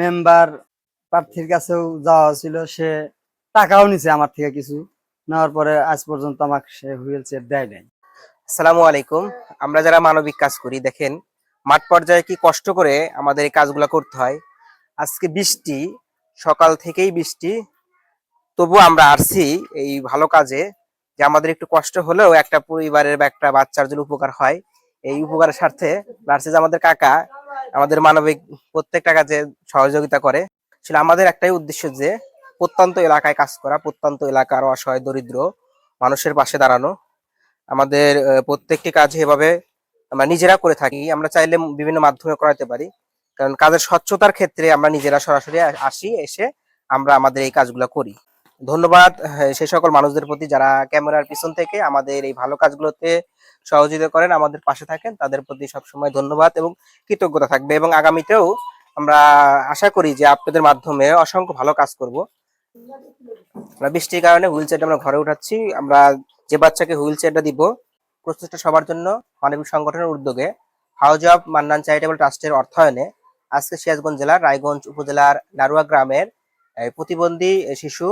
Member প্রার্থীর কাছেও যাওয়া ছিল, সে টাকাও নিছে আমার থেকে কিছু। নেওয়ার পরে আজ পর্যন্ত আমাকে সে হুইল চেয়ার দেয় নাই। আসসালামু আলাইকুম। আমরা যারা মানবিক কাজ করি, দেখেন, মাঠ পর্যায়ে কি কষ্ট করে আমাদের এই কাজগুলো করতে হয়। আজকে বৃষ্টি, সকাল থেকেই বৃষ্টি। তবু আমরা আসছি এই ভালো কাজে যে আমাদের একটু কষ্ট হলেও একটা পরিবারের বা একটা বাচ্চার জন্য উপকার হয়। এই উপকারের স্বার্থে যে আমাদের কাকা আমাদের মানবিক প্রত্যেকটা কাজে সহযোগিতা করে আসলে আমাদের একটাই উদ্দেশ্য যে প্রত্যন্ত এলাকায় কাজ করা, প্রত্যন্ত এলাকার অসহায়, দরিদ্র মানুষের পাশে দাঁড়ানো। আমাদের প্রত্যেকটি কাজ এভাবে আমরা নিজেরা করে থাকি। আমরা চাইলে বিভিন্ন মাধ্যমে করাতে পারি। কারণ কাজের স্বচ্ছতার ক্ষেত্রে আমরা নিজেরা সরাসরি আসি, এসে আমরা আমাদের এই কাজগুলো করি। ধন্যবাদ সেই সকল মানুষদের প্রতি যারা ক্যামেরার পিছন থেকে আমাদের এই ভালো কাজগুলোতে সহযোগিতা করেন, আমাদের পাশে থাকেন। তাদের প্রতি সবসময় ধন্যবাদ এবং কৃতজ্ঞতা থাকবে এবং আগামীতেও আমরা আশা করি যে আপনাদের মাধ্যমে অসংখ্য ভালো কাজ করব। আমরা বৃষ্টির কারণে হুইল চেয়ারটা আমরা ঘরে উঠাচ্ছি। আমরা যে বাচ্চাকে হুইল চেয়ারটা দিব, প্রস্তুতটা সবার জন্য মানবিক সংগঠনের উদ্যোগে। হাউজ অব মান্নান চ্যারিটেবল ট্রাস্টের অর্থায়নে আজকে সিরাজগঞ্জ জেলার রায়গঞ্জ উপজেলার নারুয়া গ্রামের প্রতিবন্ধী শিশু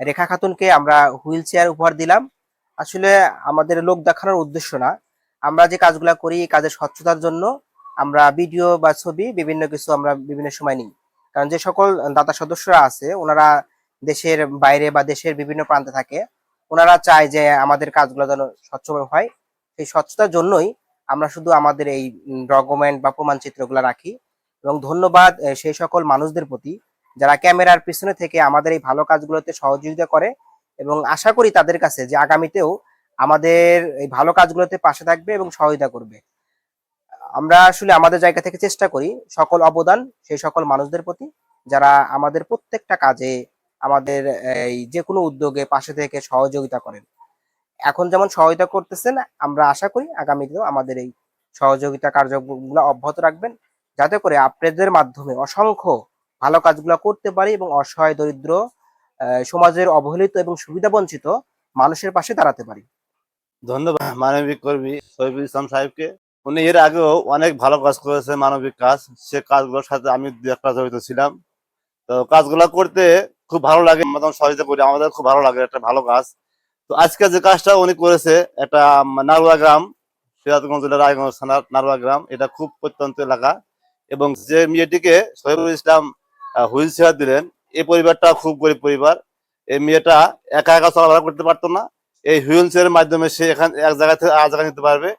রেখা খাতুনকে আমরা হুইল চেয়ার উপহার দিলাম। আসলে আমাদের লোক দেখানোর উদ্দেশ্য না। আমরা যে কাজগুলা করি, এই কাজের স্বচ্ছতার জন্য আমরা ভিডিও বা ছবি, বিভিন্ন কিছু আমরা বিভিন্ন সময় নিই। কারণ যে সকল দাতা সদস্যরা আছে, ওনারা দেশের বাইরে বা দেশের বিভিন্ন প্রান্তে থাকে, ওনারা চায় যে আমাদের কাজগুলো যেন স্বচ্ছভাবে হয়। সেই স্বচ্ছতার জন্যই আমরা শুধু আমাদের এই ডকুমেন্ট বা প্রমাণ চিত্রগুলো রাখি এবং ধন্যবাদ সেই সকল মানুষদের প্রতি যারা ক্যামেরার পিছনে থেকে আমাদের এই ভালো কাজগুলোতে সহযোগিতা করে এবং আশা করি তাদের কাছে যে আগামীতেও আমাদের এই ভালো কাজগুলোতে পাশে থাকবে এবং সহায়তা করবে। আমরা আসলে আমাদের জায়গা থেকে চেষ্টা করি সকল অবদান সেই সকল মানুষদের প্রতি, যারা আমাদের প্রত্যেকটা কাজে আমাদের এই যে কোনো উদ্যোগে পাশে থেকে সহযোগিতা করেন। এখন যেমন সহযোগিতা করতেছেন, আমরা আশা করি আগামীতেও আমাদের এই সহযোগিতা কার্যক্রমগুলো অব্যাহত রাখবেন। যাতে করে আপনাদের মাধ্যমে অসংখ্য ভালো কাজগুলো করতে পারি এবং অসহায়, দরিদ্র সমাজের অবহেলিত এবং সুবিধা বঞ্চিত মানুষের পাশে দাঁড়াতে পারি। ধন্যবাদ মানবিক কর্মী শহীদুল ইসলাম সাহেবকে। উনি এর আগেও অনেক ভালো কাজ করেছে, মানবিক কাজ। সে কাজগুলোর সাথে আমি দু একটা জড়িত ছিলাম। তো কাজগুলো করতে খুব ভালো লাগে, আমরা সহযোগিতা করি, আমাদের খুব ভালো লাগে একটা ভালো কাজ। তো আজকে যে কাজটা উনি করেছে একটা নারুয়া গ্রাম, সিরাজগঞ্জ জেলার রায়গঞ্জ থানার নারুয়া গ্রাম, এটা খুব প্রত্যন্ত এলাকা। এবং যে মেয়েটিকে শহীদুল ইসলাম হুইল চেয়ার দিলেন এই পরিবারটা খুব গরিব পরিবার। এই মেয়েটা একা একা চলাফেরা করতে পারতো না। এই হুইল চেয়ারের মাধ্যমে সে এখান, এক জায়গা থেকে আর জায়গা নিতে পারবে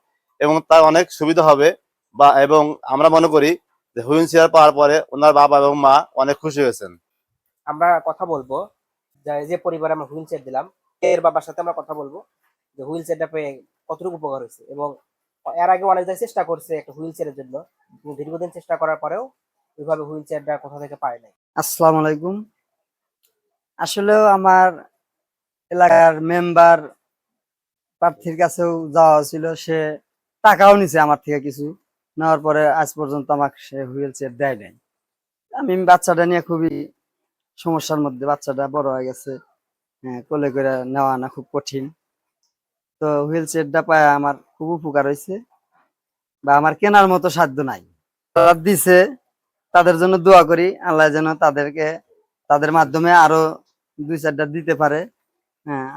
এবং তার অনেক সুবিধা হবে বা এবং আমরা মনে করি যে হুইল চেয়ার পাওয়ার পরে ওনার বাবা এবং মা অনেক খুশি হয়েছেন। আমরা কথা বলব যে- পরিবারে আমরা হুইল চেয়ার দিলাম, এর বাবার সাথে আমরা কথা বলব যে হুইল চেয়ারটা পেয়ে কতটুকু উপকার হয়েছে এবং এর আগে অনেক জায়গায় চেষ্টা করছে একটা হুইল চেয়ারের জন্য দীর্ঘদিন চেষ্টা করার পরেও ওইভাবে হুইল চেয়ারটা কোথা থেকে পায় নাই। আসসালামু আলাইকুম। আসলেও আমার এলাকার মেম্বার প্রার্থীর কাছেও যাওয়া ছিল সে টাকাও নিছে আমার থেকে কিছু। নেওয়ার পরে আজ পর্যন্ত আমাকে সে হুইল চেয়ার দেয় নাই। আমি বাচ্চাটা নিয়ে খুবই সমস্যার মধ্যে বাচ্চাটা বড় হয়ে গেছে। হ্যাঁ, কোলে করে নেওয়া আনা খুব কঠিন। তো হুইল চেয়ারটা পায় আমার খুব উপকার হয়েছে বা আমার কেনার মতো সাধ্য নাই। দিছে তাদের জন্য দোয়া করি, আল্লাহ যেন তাদেরকে, তাদের মাধ্যমে আরও দুই চারটা দিতে পারে। হ্যাঁ